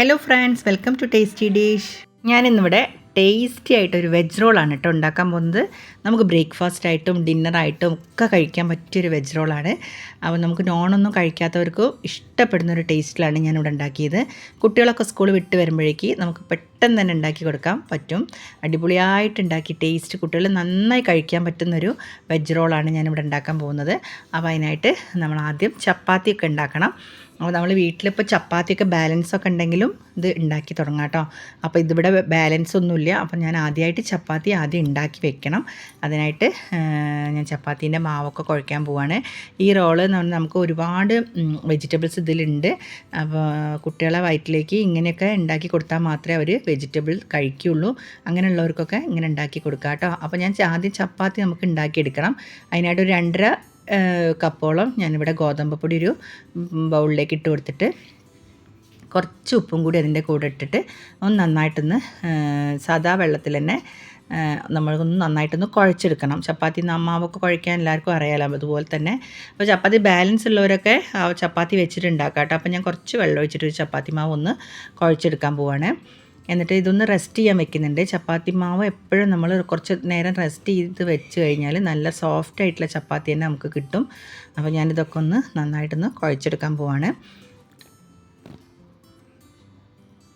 Hello friends welcome to tasty dish ഞാനിന്നിവിടെ tasty ആയിട്ട് ഒരു വെജ് റോളാണ് കേട്ടോ ഉണ്ടാക്കാൻ പോകുന്നത്. നമുക്ക് ബ്രേക്ക്ഫാസ്റ്റ് ആയിട്ടും ഡിന്നറായിട്ടും ഒക്കെ കഴിക്കാൻ പറ്റിയൊരു വെജ് റോളാണ് അപ്പോൾ നമുക്ക് നോണൊന്നും കഴിക്കാത്തവർക്ക് ഇഷ്ടപ്പെടുന്ന ഒരു ടേസ്റ്റിലാണ് ഞാനിവിടെ ഉണ്ടാക്കിയത്. കുട്ടികളൊക്കെ സ്കൂൾ വിട്ട് വരുമ്പോഴേക്ക് നമുക്ക് പെട്ടെന്ന് തന്നെ ഉണ്ടാക്കി കൊടുക്കാൻ പറ്റും. അടിപൊളിയായിട്ട് ഉണ്ടാക്കി ടേസ്റ്റ് കുട്ടികൾ നന്നായി കഴിക്കാൻ പറ്റുന്നൊരു വെജ് റോളാണ് ഞാനിവിടെ ഉണ്ടാക്കാൻ പോകുന്നത്. അപ്പോൾ അതിനായിട്ട് നമ്മൾ ആദ്യം ചപ്പാത്തിയൊക്കെ ഉണ്ടാക്കണം. അപ്പോൾ നമ്മൾ വീട്ടിലിപ്പോൾ ചപ്പാത്തിയൊക്കെ ബാലൻസ് ഒക്കെ ഉണ്ടെങ്കിലും ഇത് ഉണ്ടാക്കി തുടങ്ങാം കേട്ടോ. അപ്പോൾ ഇതിവിടെ ബാലൻസ് ഒന്നുമില്ല. അപ്പോൾ ഞാൻ ആദ്യമായിട്ട് ചപ്പാത്തി ആദ്യം ഉണ്ടാക്കി വെക്കണം. അതിനായിട്ട് ഞാൻ ചപ്പാത്തീന്റെ മാവൊക്കെ കുഴക്കാൻ പോവാണ്. ഈ റോൾ എന്ന് പറഞ്ഞാൽ നമുക്ക് ഒരുപാട് വെജിറ്റബിൾസ് ഇതിലുണ്ട്. അപ്പോൾ കുട്ടികളെ വയറ്റിലേക്ക് ഇങ്ങനെയൊക്കെ ഉണ്ടാക്കി കൊടുത്താൽ മാത്രമേ അവർ വെജിറ്റബിൾ കഴിക്കുകയുള്ളൂ അങ്ങനെയുള്ളവർക്കൊക്കെ ഇങ്ങനെ ഉണ്ടാക്കി കൊടുക്കാം കേട്ടോ. അപ്പോൾ ഞാൻ ആദ്യം ചപ്പാത്തി നമുക്ക് ഉണ്ടാക്കിയെടുക്കണം. അതിനായിട്ട് ഒരു രണ്ടര കപ്പോളം ഞാനിവിടെ ഗോതമ്പ് പൊടി ഒരു ബൗളിലേക്ക് ഇട്ട് കൊടുത്തിട്ട് കുറച്ച് ഉപ്പും കൂടി അതിന്റെ കൂടെ ഇട്ടിട്ട് ഒന്ന് നന്നായിട്ടൊന്ന് സാദാ വെള്ളത്തിൽ തന്നെ നമ്മളൊന്ന് നന്നായിട്ടൊന്ന് കുഴച്ചെടുക്കണം. ചപ്പാത്തി മാവൊക്കെ കുഴക്കാൻ എല്ലാവർക്കും അറിയാലോ അതുപോലെ തന്നെ. അപ്പോൾ ചപ്പാത്തി ബാലൻസ് ഉള്ളവരൊക്കെ ആ ചപ്പാത്തി വെച്ചിട്ടുണ്ടാക്കാം കേട്ടോ. അപ്പോൾ ഞാൻ കുറച്ച് വെള്ളം ഒഴിച്ചിട്ട് ഒരു ചപ്പാത്തി മാവ് ഒന്ന് കുഴച്ചെടുക്കാൻ പോവാണ്. എന്നിട്ട് ഇതൊന്ന് റെസ്റ്റ് ചെയ്യാൻ വെക്കുന്നുണ്ട്. ചപ്പാത്തി മാവ് എപ്പോഴും നമ്മൾ കുറച്ച് നേരം റെസ്റ്റ് ചെയ്ത് വെച്ച് കഴിഞ്ഞാൽ നല്ല സോഫ്റ്റ് ആയിട്ടുള്ള ചപ്പാത്തി തന്നെ നമുക്ക് കിട്ടും. അപ്പോൾ ഞാനിതൊക്കെ ഒന്ന് നന്നായിട്ടൊന്ന് കുഴച്ചെടുക്കാൻ പോവാണ്.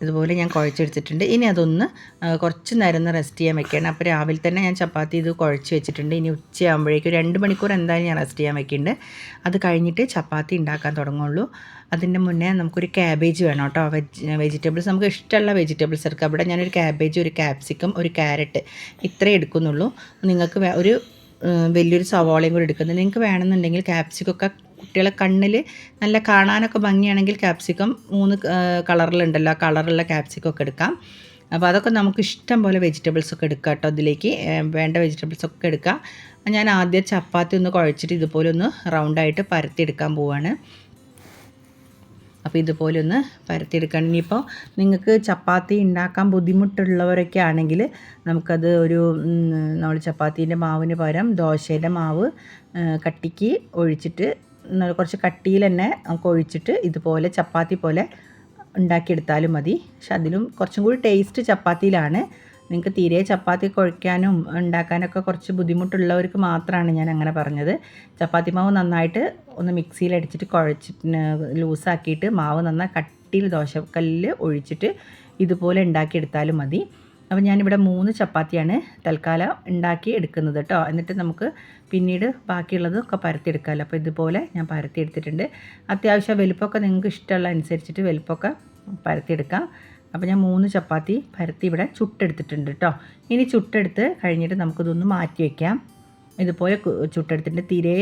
ഇതുപോലെ ഞാൻ കുഴച്ചെടുത്തിട്ടുണ്ട്. ഇനി അതൊന്ന് കുറച്ച് നേരം ഒന്ന് റെസ്റ്റ് ചെയ്യാൻ വെക്കണം. അപ്പോൾ രാവിലെ തന്നെ ഞാൻ ചപ്പാത്തി ഇത് കുഴച്ച് വെച്ചിട്ടുണ്ട്. ഇനി ഉച്ചയാകുമ്പോഴേക്കും രണ്ട് മണിക്കൂർ എന്തായാലും ഞാൻ റെസ്റ്റ് ചെയ്യാൻ വെക്കുന്നുണ്ട് അത് കഴിഞ്ഞിട്ട് ചപ്പാത്തി ഉണ്ടാക്കാൻ തുടങ്ങുള്ളൂ. അതിന്റെ മുന്നേ നമുക്കൊരു ക്യാബേജ് വേണം കേട്ടോ വെജ് വെജിറ്റബിൾസ് നമുക്ക് ഇഷ്ടമുള്ള വെജിറ്റബിൾസ് എടുക്കാം. അവിടെ ഞാനൊരു ക്യാബേജ് ഒരു ക്യാപ്സിക്കം ഒരു ക്യാരറ്റ് ഇത്രേ എടുക്കുന്നുള്ളൂ. നിങ്ങൾക്ക് ഒരു വലിയൊരു സവാളയും കൂടി എടുക്കുന്നത് നിങ്ങൾക്ക് വേണമെന്നുണ്ടെങ്കിൽ ക്യാപ്സിക്കൊക്കെ കുട്ടികളെ കണ്ണിൽ നല്ല കാണാനൊക്കെ ഭംഗിയാണെങ്കിൽ ക്യാപ്സിക്കം മൂന്ന് കളറിലുണ്ടല്ലോ. കളറുള്ള ക്യാപ്സിക്കം ഒക്കെ എടുക്കാം. അപ്പോൾ അതൊക്കെ നമുക്ക് ഇഷ്ടം പോലെ വെജിറ്റബിൾസ് ഒക്കെ എടുക്കാം കേട്ടോ അതിലേക്ക് വേണ്ട വെജിറ്റബിൾസ് ഒക്കെ എടുക്കാം. ഞാൻ ആദ്യം ചപ്പാത്തി ഒന്ന് കുഴച്ചിട്ട് ഇതുപോലെ ഒന്ന് റൗണ്ടായിട്ട് പരത്തിയെടുക്കാൻ പോവാണ്. അപ്പോൾ ഇതുപോലെ ഒന്ന് പരത്തിയെടുക്കണം ഇനിയിപ്പോൾ നിങ്ങൾക്ക് ചപ്പാത്തി ഉണ്ടാക്കാൻ ബുദ്ധിമുട്ടുള്ളവരൊക്കെ ആണെങ്കിൽ നമുക്കത് ഒരു നമ്മൾ ചപ്പാത്തീന്റെ മാവിന് പകരം ദോശയുടെ മാവ് കട്ടിക്ക് ഒഴിച്ചിട്ട് കുറച്ച് കട്ടിയിൽ തന്നെ ഒഴിച്ചിട്ട് ഇതുപോലെ ചപ്പാത്തി പോലെ ഉണ്ടാക്കിയെടുത്താലും മതി. പക്ഷെ അതിലും കുറച്ചും കൂടി ടേസ്റ്റ് ചപ്പാത്തിയിലാണ്. നിങ്ങൾക്ക് തീരെ ചപ്പാത്തി കുഴയ്ക്കാനും ഉണ്ടാക്കാനൊക്കെ കുറച്ച് ബുദ്ധിമുട്ടുള്ളവർക്ക് മാത്രമാണ് ഞാൻ അങ്ങനെ പറഞ്ഞത്. ചപ്പാത്തി മാവ് നന്നായിട്ട് ഒന്ന് മിക്സിയിൽ അടിച്ചിട്ട് കുഴച്ചിട്ട് ലൂസാക്കിയിട്ട് മാവ് നന്നായി കട്ടിയിൽ ദോശക്കല്ലിൽ ഒഴിച്ചിട്ട് ഇതുപോലെ ഉണ്ടാക്കിയെടുത്താലും മതി. അപ്പോൾ ഞാനിവിടെ മൂന്ന് ചപ്പാത്തിയാണ് തൽക്കാലം ഉണ്ടാക്കി എടുക്കുന്നത് കേട്ടോ എന്നിട്ട് നമുക്ക് പിന്നീട് ബാക്കിയുള്ളതൊക്കെ പരത്തിയെടുക്കാമല്ലോ അപ്പോൾ ഇതുപോലെ ഞാൻ പരത്തിയെടുത്തിട്ടുണ്ട്. അത്യാവശ്യം വലുപ്പമൊക്കെ നിങ്ങൾക്ക് ഇഷ്ടമുള്ള അനുസരിച്ചിട്ട് വലുപ്പമൊക്കെ പരത്തിയെടുക്കാം. അപ്പോൾ ഞാൻ മൂന്ന് ചപ്പാത്തി പരത്തി ഇവിടെ ചുട്ടെടുത്തിട്ടുണ്ട് കേട്ടോ ഇനി ചുട്ടെടുത്ത് കഴിഞ്ഞിട്ട് നമുക്കിതൊന്ന് മാറ്റി വയ്ക്കാം ഇതുപോലെ ചുട്ടെടുത്തിട്ട് തീരെ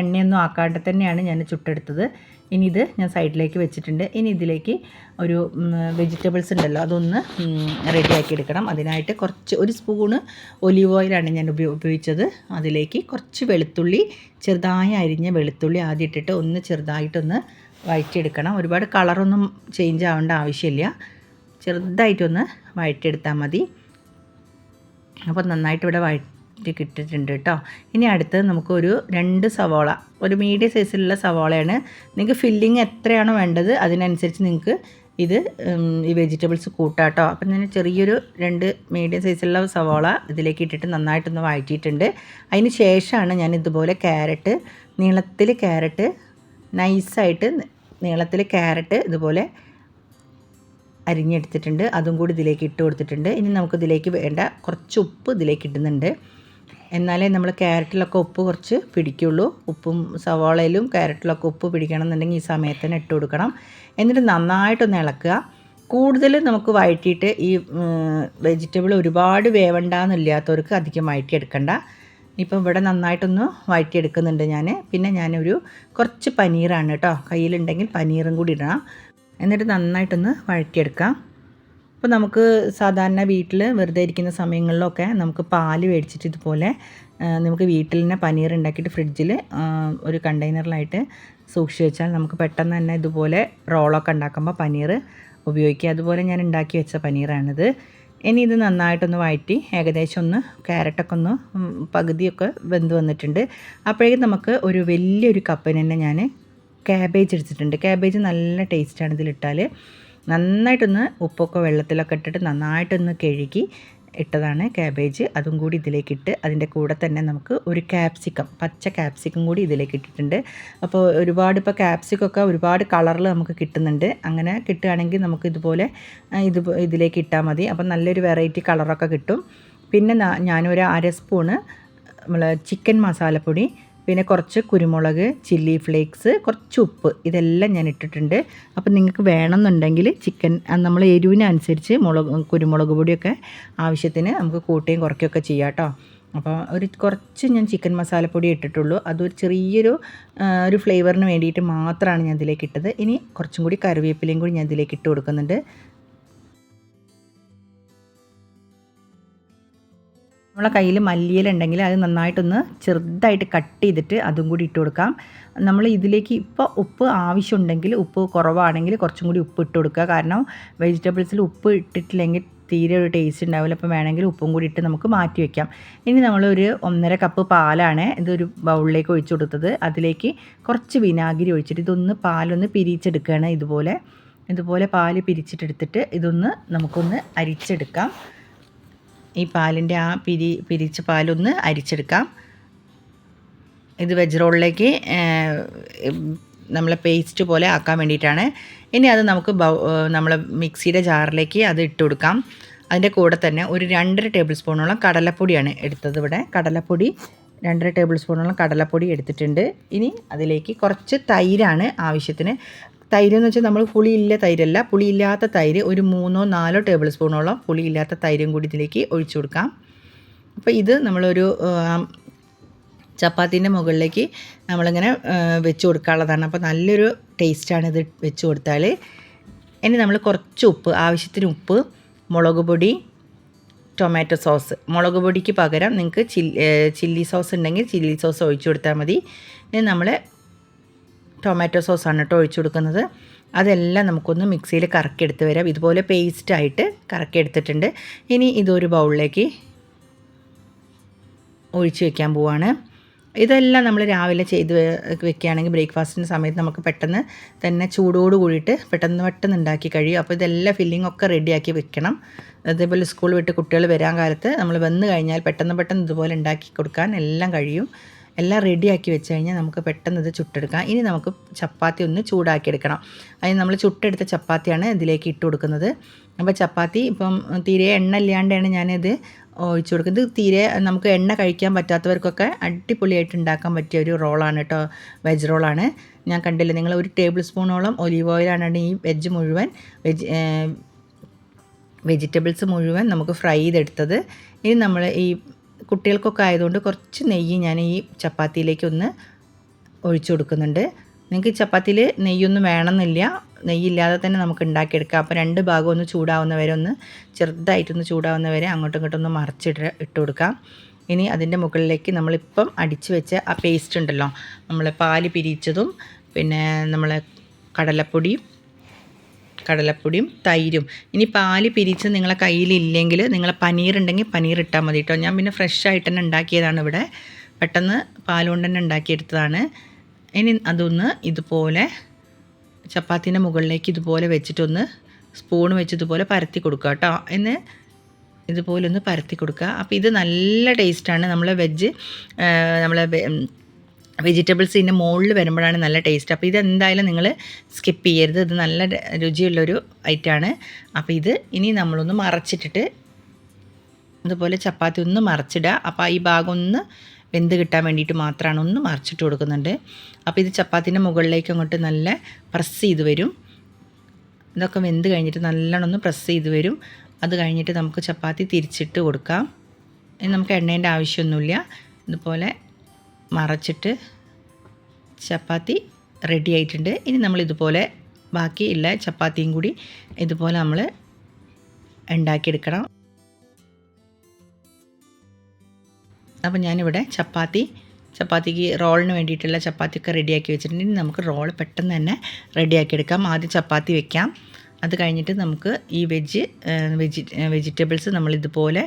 എണ്ണയൊന്നും ആക്കാണ്ട് തന്നെയാണ് ഞാൻ ചുട്ടെടുത്തത്. ഇനി ഇത് ഞാൻ സൈഡിലേക്ക് വെച്ചിട്ടുണ്ട്. ഇനി ഇതിലേക്ക് ഒരു വെജിറ്റബിൾസ് ഉണ്ടല്ലോ അതൊന്ന് റെഡിയാക്കി എടുക്കണം അതിനായിട്ട് കുറച്ച് ഒരു സ്പൂണ് ഒലിവ് ഓയിലാണ് ഞാൻ ഉപയോഗിച്ചത്. അതിലേക്ക് കുറച്ച് വെളുത്തുള്ളി ചെറുതായി അരിഞ്ഞ വെളുത്തുള്ളി ആദ്യം ഇട്ടിട്ട് ഒന്ന് ചെറുതായിട്ടൊന്ന് വഴറ്റിയെടുക്കണം. ഒരുപാട് കളറൊന്നും ചേഞ്ച് ആവേണ്ട ആവശ്യമില്ല. ചെറുതായിട്ടൊന്ന് വഴറ്റിയെടുത്താൽ മതി. അപ്പോൾ നന്നായിട്ട് ഇവിടെ വഴറ്റി കിട്ടിയിട്ടുണ്ട് കേട്ടോ ഇനി അടുത്തത് നമുക്കൊരു രണ്ട് സവോള. ഒരു മീഡിയം സൈസിലുള്ള സവോളയാണ്. നിങ്ങൾക്ക് ഫില്ലിങ് എത്രയാണോ വേണ്ടത് അതിനനുസരിച്ച് നിങ്ങൾക്ക് ഇത് ഈ വെജിറ്റബിൾസ് കൂട്ടാട്ടോ അപ്പം ഞാൻ ചെറിയൊരു രണ്ട് മീഡിയം സൈസിലുള്ള സവോള ഇതിലേക്ക് ഇട്ടിട്ട് നന്നായിട്ടൊന്ന് വഴറ്റിയിട്ടുണ്ട്. അതിന് ശേഷമാണ് ഞാൻ ഇതുപോലെ ക്യാരറ്റ് നീളത്തിൽ ക്യാരറ്റ് നൈസായിട്ട് നീളത്തിൽ ക്യാരറ്റ് ഇതുപോലെ അരിഞ്ഞെടുത്തിട്ടുണ്ട്. അതും കൂടി ഇതിലേക്ക് ഇട്ട് കൊടുത്തിട്ടുണ്ട്. ഇനി നമുക്ക് ഇതിലേക്ക് വേണ്ട കുറച്ച് ഉപ്പ് ഇതിലേക്ക് ഇടുന്നുണ്ട്. എന്നാലേ നമ്മൾ ക്യാരറ്റിലൊക്കെ ഉപ്പ് കുറച്ച് പിടിക്കുള്ളൂ. ഉപ്പും സവാളയിലും ക്യാരറ്റിലൊക്കെ ഉപ്പ് പിടിക്കണം എന്നുണ്ടെങ്കിൽ ഈ സമയത്ത് തന്നെ ഇട്ട് കൊടുക്കണം. എന്നിട്ട് നന്നായിട്ടൊന്ന് ഇളക്കുക. കൂടുതൽ നമുക്ക് വഴറ്റിയിട്ട് ഈ വെജിറ്റബിൾ ഒരുപാട് വേവണ്ടെന്നില്ലാത്തവർക്ക് അധികം വഴറ്റിയെടുക്കണ്ട. ഇപ്പം ഇവിടെ നന്നായിട്ടൊന്ന് വഴറ്റിയെടുക്കുന്നുണ്ട് ഞാൻ പിന്നെ ഞാനൊരു കുറച്ച് പനീറാണ് കേട്ടോ. കയ്യിലുണ്ടെങ്കിൽ പനീറും കൂടി ഇടണം. എന്നിട്ട് നന്നായിട്ടൊന്ന് വഴറ്റിയെടുക്കാം. അപ്പോൾ നമുക്ക് സാധാരണ വീട്ടിൽ വെറുതെ ഇരിക്കുന്ന സമയങ്ങളിലൊക്കെ നമുക്ക് പാൽ മേടിച്ചിട്ട് ഇതുപോലെ നമുക്ക് വീട്ടിൽ തന്നെ പനീർ ഉണ്ടാക്കിയിട്ട് ഫ്രിഡ്ജിൽ ഒരു കണ്ടെയ്നറിലായിട്ട് സൂക്ഷിച്ച് വെച്ചാൽ നമുക്ക് പെട്ടെന്ന് തന്നെ ഇതുപോലെ റോളൊക്കെ ഉണ്ടാക്കുമ്പോൾ പനീർ ഉപയോഗിക്കുക. അതുപോലെ ഞാൻ ഉണ്ടാക്കി വെച്ച പനീറാണിത്. ഇനി ഇത് നന്നായിട്ടൊന്ന് വഴറ്റി ഏകദേശം ഒന്ന് ക്യാരറ്റൊക്കെ ഒന്ന് പകുതിയൊക്കെ വെന്ത് വന്നിട്ടുണ്ട്. അപ്പോഴേക്കും നമുക്ക് ഒരു വലിയൊരു കപ്പിന് തന്നെ ഞാൻ ക്യാബേജ് എടുത്തിട്ടുണ്ട്. ക്യാബേജ് നല്ല ടേസ്റ്റാണ് ഇതിലിട്ടാൽ നന്നായിട്ടൊന്ന് ഉപ്പൊക്കെ വെള്ളത്തിലൊക്കെ ഇട്ടിട്ട് നന്നായിട്ടൊന്ന് കഴുകി ഇട്ടതാണ് ക്യാബേജ് അതും കൂടി ഇതിലേക്ക് ഇട്ട് അതിന്റെ കൂടെ തന്നെ നമുക്ക് ഒരു ക്യാപ്സിക്കം പച്ച ക്യാപ്സിക്കം കൂടി ഇതിലേക്ക് ഇട്ടിട്ടുണ്ട്. അപ്പോൾ ഒരുപാട് ഇപ്പോൾ ക്യാപ്സിക്കൊക്കെ ഒരുപാട് കളറിൽ നമുക്ക് കിട്ടുന്നുണ്ട്. അങ്ങനെ കിട്ടുകയാണെങ്കിൽ നമുക്ക് ഇതുപോലെ ഇത് ഇതിലേക്ക് ഇട്ടാൽ മതി. അപ്പോൾ നല്ലൊരു വെറൈറ്റി കളറൊക്കെ കിട്ടും. പിന്നെ ഞാനൊരു അര സ്പൂണ് നമ്മൾ ചിക്കൻ മസാലപ്പൊടി പിന്നെ കുറച്ച് കുരുമുളക് ചില്ലി ഫ്ലേക്സ് കുറച്ച് ഉപ്പ്. ഇതെല്ലാം ഞാൻ ഇട്ടിട്ടുണ്ട്. അപ്പം നിങ്ങൾക്ക് വേണമെന്നുണ്ടെങ്കിൽ ചിക്കൻ നമ്മൾ എരിവിനനുസരിച്ച് മുളക് കുരുമുളക് പൊടിയൊക്കെ ആവശ്യത്തിന് നമുക്ക് കൂട്ടുകയും കുറയ്ക്കുകയൊക്കെ ചെയ്യാം കേട്ടോ. അപ്പോൾ ഒരു കുറച്ച് ഞാൻ ചിക്കൻ മസാലപ്പൊടി ഇട്ടിട്ടുള്ളൂ. അതൊരു ചെറിയൊരു ഒരു ഫ്ലേവറിന് വേണ്ടിയിട്ട് മാത്രമാണ് ഞാൻ ഇതിലേക്ക് ഇട്ടത്. ഇനി കുറച്ചും കൂടി കറിവേപ്പിലയും കൂടി ഞാൻ ഇതിലേക്ക് ഇട്ട് കൊടുക്കുന്നുണ്ട്. നമ്മളെ കയ്യിൽ മല്ലിയിലുണ്ടെങ്കിൽ അത് നന്നായിട്ടൊന്ന് ചെറുതായിട്ട് കട്ട് ചെയ്തിട്ട് അതും കൂടി ഇട്ട് കൊടുക്കാം. നമ്മൾ ഇതിലേക്ക് ഇപ്പോൾ ഉപ്പ് ആവശ്യമുണ്ടെങ്കിൽ ഉപ്പ് കുറവാണെങ്കിൽ കുറച്ചും കൂടി ഉപ്പ് ഇട്ട് കൊടുക്കുക. കാരണം വെജിറ്റബിൾസിൽ ഉപ്പ് ഇട്ടിട്ടില്ലെങ്കിൽ തീരെ ഒരു ടേസ്റ്റ് ഉണ്ടാവില്ല. അപ്പോൾ വേണമെങ്കിൽ ഉപ്പും കൂടി ഇട്ട് നമുക്ക് മാറ്റി വയ്ക്കാം ഇനി നമ്മളൊരു ഒന്നര കപ്പ് പാലാണ് ഇതൊരു ബൗളിലേക്ക് ഒഴിച്ചു കൊടുത്തത്. അതിലേക്ക് കുറച്ച് വിനാഗിരി ഒഴിച്ചിട്ട് ഇതൊന്ന് പാലൊന്ന് പിരിച്ചെടുക്കുകയാണ് ഇതുപോലെ. ഇതുപോലെ പാൽ പിരിച്ചിട്ടെടുത്തിട്ട് ഇതൊന്ന് നമുക്കൊന്ന് അരിച്ചെടുക്കാം. ഈ പാലിന്റെ ആ പിരി പിരിച്ച പാലൊന്ന് അരിച്ചെടുക്കാം. ഇത് വെജ് റോളിലേക്ക് നമ്മളെ പേസ്റ്റ് പോലെ ആക്കാൻ വേണ്ടിയിട്ടാണ്. ഇനി അത് നമുക്ക് നമ്മളെ മിക്സിയുടെ ജാറിലേക്ക് അത് ഇട്ട് കൊടുക്കാം. അതിന്റെ കൂടെ തന്നെ ഒരു രണ്ടര ടേബിൾ സ്പൂണോളം കടലപ്പൊടിയാണ് എടുത്തത് ഇവിടെ. കടലപ്പൊടി രണ്ടര ടേബിൾ സ്പൂണോളം കടലപ്പൊടി എടുത്തിട്ടുണ്ട്. ഇനി അതിലേക്ക് കുറച്ച് തൈരാണ് ആവശ്യത്തിന്. തൈര് എന്ന് വെച്ചാൽ നമ്മൾ പുളിയില്ല തൈരല്ല. പുളിയില്ലാത്ത തൈര് ഒരു മൂന്നോ നാലോ ടേബിൾ സ്പൂണോളം പുളിയില്ലാത്ത തൈരും കൂടി ഇതിലേക്ക് ഒഴിച്ചു കൊടുക്കാം. അപ്പോൾ ഇത് നമ്മളൊരു ചപ്പാത്തിന്റെ മുകളിലേക്ക് നമ്മളിങ്ങനെ വെച്ച് കൊടുക്കാനുള്ളതാണ്. അപ്പോൾ നല്ലൊരു ടേസ്റ്റാണ് ഇത് വെച്ച് കൊടുത്താൽ ഇനി നമ്മൾ കുറച്ച് ഉപ്പ് ആവശ്യത്തിന് ഉപ്പ് മുളക് പൊടി ടൊമാറ്റോ സോസ്. മുളക് പൊടിക്ക് പകരം നിങ്ങൾക്ക് ചില്ലി ചില്ലി സോസ് ഉണ്ടെങ്കിൽ ചില്ലി സോസ് ഒഴിച്ചു കൊടുത്താൽ മതി. ഇനി നമ്മൾ ടൊമാറ്റോ സോസാണ് കേട്ടോ ഒഴിച്ചു കൊടുക്കുന്നത്. അതെല്ലാം നമുക്കൊന്ന് മിക്സിയിൽ കറക്കിയെടുത്ത് വരാം. ഇതുപോലെ പേസ്റ്റായിട്ട് കറക്കിയെടുത്തിട്ടുണ്ട്. ഇനി ഇതൊരു ബൗളിലേക്ക് ഒഴിച്ചു വെക്കാൻ പോവാണ്. ഇതെല്ലാം നമ്മൾ രാവിലെ ചെയ്ത് വെക്കുകയാണെങ്കിൽ ബ്രേക്ക്ഫാസ്റ്റിന്റെ സമയത്ത് നമുക്ക് പെട്ടെന്ന് തന്നെ ചൂടോട് കൂടിയിട്ട് പെട്ടെന്ന് പെട്ടെന്ന് ഉണ്ടാക്കി കഴിയും. അപ്പോൾ ഇതെല്ലാം ഫില്ലിംഗ് ഒക്കെ റെഡിയാക്കി വെക്കണം. അതേപോലെ സ്കൂൾ വിട്ട് കുട്ടികൾ വരാൻ കാലത്ത് നമ്മൾ വന്നു കഴിഞ്ഞാൽ പെട്ടെന്ന് പെട്ടെന്ന് ഇതുപോലെ ഉണ്ടാക്കി കൊടുക്കാൻ എല്ലാം കഴിയും. എല്ലാം റെഡിയാക്കി വെച്ച് കഴിഞ്ഞാൽ നമുക്ക് പെട്ടെന്ന് ഇത് ചുട്ടെടുക്കാം. ഇനി നമുക്ക് ചപ്പാത്തി ഒന്ന് ചൂടാക്കിയെടുക്കണം. അതിന് നമ്മൾ ചുട്ടെടുത്ത ചപ്പാത്തിയാണ് ഇതിലേക്ക് ഇട്ട് കൊടുക്കുന്നത്. അപ്പോൾ ചപ്പാത്തി ഇപ്പം തീരെ എണ്ണ ഇല്ലാണ്ടാണ് ഞാനിത് ഒഴിച്ചു കൊടുക്കുന്നത്. തീരെ നമുക്ക് എണ്ണ കഴിക്കാൻ പറ്റാത്തവർക്കൊക്കെ അടിപൊളിയായിട്ട് ഉണ്ടാക്കാൻ പറ്റിയ ഒരു റോളാണ് കേട്ടോ. വെജ് റോളാണ്. ഞാൻ കണ്ടില്ല നിങ്ങൾ ഒരു ടേബിൾ സ്പൂണോളം ഒലീവ് ഓയിലാണ് ഈ വെജ് മുഴുവൻ വെജ് വെജിറ്റബിൾസ് മുഴുവൻ നമുക്ക് ഫ്രൈ ചെയ്തെടുത്തത്. ഇനി നമ്മൾ ഈ കുട്ടികൾക്കൊക്കെ ആയതുകൊണ്ട് കുറച്ച് നെയ്യ് ഞാൻ ഈ ചപ്പാത്തിയിലേക്ക് ഒന്ന് ഒഴിച്ചു കൊടുക്കുന്നുണ്ട്. നിങ്ങൾക്ക് ചപ്പാത്തിയിൽ നെയ്യൊന്നും വേണമെന്നില്ല. നെയ്യില്ലാതെ തന്നെ നമുക്ക് ഉണ്ടാക്കിയെടുക്കാം. അപ്പോൾ രണ്ട് ഭാഗം ഒന്ന് ചൂടാവുന്നവരെ ഒന്ന് ചെറുതായിട്ടൊന്ന് ചൂടാവുന്നവരെ അങ്ങോട്ടും ഇങ്ങോട്ടും ഒന്ന് മറിച്ചിട്ട് ഇട്ട് കൊടുക്കാം. ഇനി അതിന്റെ മുകളിലേക്ക് നമ്മളിപ്പം അടിച്ച് വെച്ച ആ പേസ്റ്റ് ഉണ്ടല്ലോ. നമ്മൾ പാൽ പിരിച്ചതും പിന്നെ നമ്മൾ കടലപ്പൊടിയും കടലപ്പൊടിയും തൈരും. ഇനി പാൽ പിരിച്ച് നിങ്ങളെ കയ്യിലില്ലെങ്കിൽ നിങ്ങൾ പനീർ ഉണ്ടെങ്കിൽ പനീർ ഇട്ടാൽ മതി കേട്ടോ ഞാൻ പിന്നെ ഫ്രഷ് ആയിട്ട് തന്നെ ഉണ്ടാക്കിയതാണ് ഇവിടെ. പെട്ടെന്ന് പാലുകൊണ്ട് തന്നെ ഉണ്ടാക്കിയെടുത്തതാണ്. ഇനി അതൊന്ന് ഇതുപോലെ ചപ്പാത്തിന്റെ മുകളിലേക്ക് ഇതുപോലെ വെച്ചിട്ടൊന്ന് സ്പൂൺ വെച്ച് ഇതുപോലെ പരത്തി കൊടുക്കുക കേട്ടോ എന്ന് ഇതുപോലെ ഒന്ന് പരത്തി കൊടുക്കുക. അപ്പോൾ ഇത് നല്ല ടേസ്റ്റാണ് നമ്മളെ വെജ് നമ്മളെ വെജിറ്റബിൾസ് ഇതിന്റെ മുകളിൽ വരുമ്പോഴാണ് നല്ല ടേസ്റ്റ്. അപ്പോൾ ഇതെന്തായാലും നിങ്ങൾ സ്കിപ്പ് ചെയ്യരുത്. ഇത് നല്ല രുചിയുള്ളൊരു ഐറ്റമാണ് അപ്പോൾ ഇത് ഇനി നമ്മളൊന്ന് മറച്ചിട്ടിട്ട് അതുപോലെ ചപ്പാത്തി ഒന്ന് മറച്ചിടുക. അപ്പോൾ ഈ ഭാഗം ഒന്ന് വെന്ത് കിട്ടാൻ വേണ്ടിയിട്ട് മാത്രമാണ് ഒന്ന് മറച്ചിട്ട് കൊടുക്കുന്നുണ്ട്. അപ്പോൾ ഇത് ചപ്പാത്തിന്റെ മുകളിലേക്ക് അങ്ങോട്ട് നല്ല പ്രസ് ചെയ്ത് വരും. ഇതൊക്കെ വെന്ത് കഴിഞ്ഞിട്ട് നല്ലോണം ഒന്ന് പ്രസ് ചെയ്ത് വരും. അത് കഴിഞ്ഞിട്ട് നമുക്ക് ചപ്പാത്തി തിരിച്ചിട്ട് കൊടുക്കാം. നമുക്ക് എണ്ണേന്റെ ആവശ്യമൊന്നുമില്ല. ഇതുപോലെ മറച്ചിട്ട് ചപ്പാത്തി റെഡി ആയിട്ടുണ്ട്. ഇനി നമ്മൾ ഇതുപോലെ ബാക്കി ബാക്കിയുള്ള ചപ്പാത്തിയും കൂടി ഇതുപോലെ നമ്മൾ ഉണ്ടാക്കിയെടുക്കണം. അപ്പോൾ ഞാനിവിടെ ചപ്പാത്തി ചപ്പാത്തിക്ക് റോളിന് വേണ്ടിയിട്ടുള്ള ചപ്പാത്തിയൊക്കെ റെഡിയാക്കി വെച്ചിട്ടുണ്ട്. ഇനി നമുക്ക് റോൾ പെട്ടെന്ന് തന്നെ റെഡിയാക്കി എടുക്കാം ആദ്യം ചപ്പാത്തി വെക്കാം. അത് കഴിഞ്ഞിട്ട് നമുക്ക് ഈ വെജ് വെജി വെജിറ്റബിൾസ് നമ്മൾ ഇതുപോലെ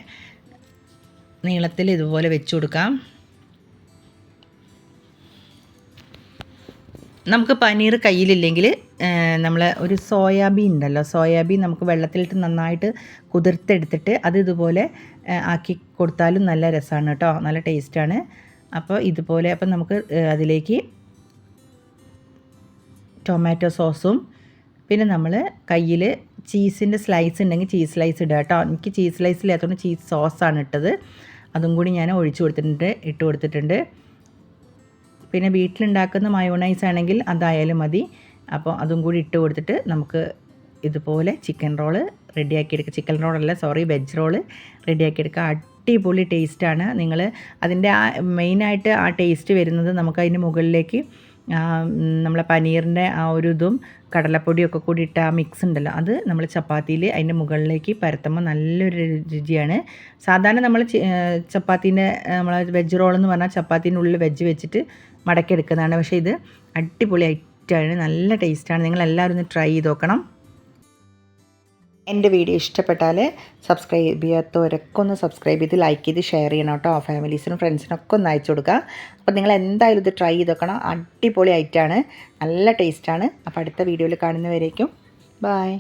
നീളത്തിൽ ഇതുപോലെ വെച്ച് കൊടുക്കാം. നമുക്ക് പനീർ കയ്യിലില്ലെങ്കിൽ നമ്മൾ ഒരു സോയാബീൻ ഉണ്ടല്ലോ സോയാബീൻ നമുക്ക് വെള്ളത്തിലിട്ട് നന്നായിട്ട് കുതിർത്തെടുത്തിട്ട് അത് ഇതുപോലെ ആക്കി കൊടുത്താലും നല്ല രസമാണ് കേട്ടോ നല്ല ടേസ്റ്റാണ്. അപ്പോൾ ഇതുപോലെ അപ്പം നമുക്ക് അതിലേക്ക് ടൊമാറ്റോ സോസും പിന്നെ നമ്മൾ കയ്യിൽ ചീസിന്റെ സ്ലൈസ് ഉണ്ടെങ്കിൽ ചീസ് സ്ലൈസ് ഇടുക കേട്ടോ. എനിക്ക് ചീസ് സ്ലൈസ് ഇല്ലാത്തതുകൊണ്ട് ചീസ് സോസാണ് ഇട്ടത്. അതും കൂടി ഞാൻ ഒഴിച്ചു കൊടുത്തിട്ടുണ്ട് ഇട്ട് കൊടുത്തിട്ടുണ്ട്. പിന്നെ വീട്ടിലുണ്ടാക്കുന്ന മയോണൈസ് ആണെങ്കിൽ അതായാലും മതി. അപ്പോൾ അതും കൂടി ഇട്ട് കൊടുത്തിട്ട് നമുക്ക് ഇതുപോലെ ചിക്കൻ റോൾ റെഡിയാക്കി എടുക്കുക ചിക്കൻ റോളല്ല സോറി വെജ് റോൾ റെഡിയാക്കി എടുക്കുക അടിപൊളി ടേസ്റ്റാണ് നിങ്ങൾ അതിന്റെ ആ മെയിനായിട്ട് ആ ടേസ്റ്റ് വരുന്നത് നമുക്ക് അതിന്റെ മുകളിലേക്ക് നമ്മളെ പനീറിന്റെ ആ ഒരു ഇതും കടലപ്പൊടിയൊക്കെ കൂടി ഇട്ട ആ മിക്സ് ഉണ്ടല്ലോ അത് നമ്മൾ ചപ്പാത്തിയിൽ അതിന്റെ മുകളിലേക്ക് പരത്തുമ്പോൾ നല്ലൊരു രുചിയാണ്. സാധാരണ നമ്മൾ ചപ്പാത്തീന്റെ നമ്മളെ വെജ് റോൾ എന്ന് പറഞ്ഞാൽ ചപ്പാത്തീന്റെ ഉള്ളിൽ വെജ് വെച്ചിട്ട് മടക്കി എടുക്കുന്നതാണ് പക്ഷേ ഇത് അടിപൊളി ഐറ്റമാണ് നല്ല ടേസ്റ്റാണ്. നിങ്ങൾ എല്ലാവരും ഒന്ന് ട്രൈ ചെയ്ത് നോക്കണം. എന്റെ വീഡിയോ ഇഷ്ടപ്പെട്ടാൽ സബ്സ്ക്രൈബ് ചെയ്യാത്തവരൊക്കെ ഒന്ന് സബ്സ്ക്രൈബ് ചെയ്ത് ലൈക്ക് ചെയ്ത് ഷെയർ ചെയ്യണം കേട്ടോ. ഫാമിലീസിനും ഫ്രണ്ട്സിനൊക്കെ ഒന്ന് അയച്ചു കൊടുക്കുക. അപ്പോൾ നിങ്ങൾ എന്തായാലും ഇത് ട്രൈ ചെയ്ത് നോക്കണം. അടിപൊളി ഐറ്റമാണ് നല്ല ടേസ്റ്റാണ്. അപ്പോൾ അടുത്ത വീഡിയോയിൽ കാണുന്നവരേക്കും. ബായ്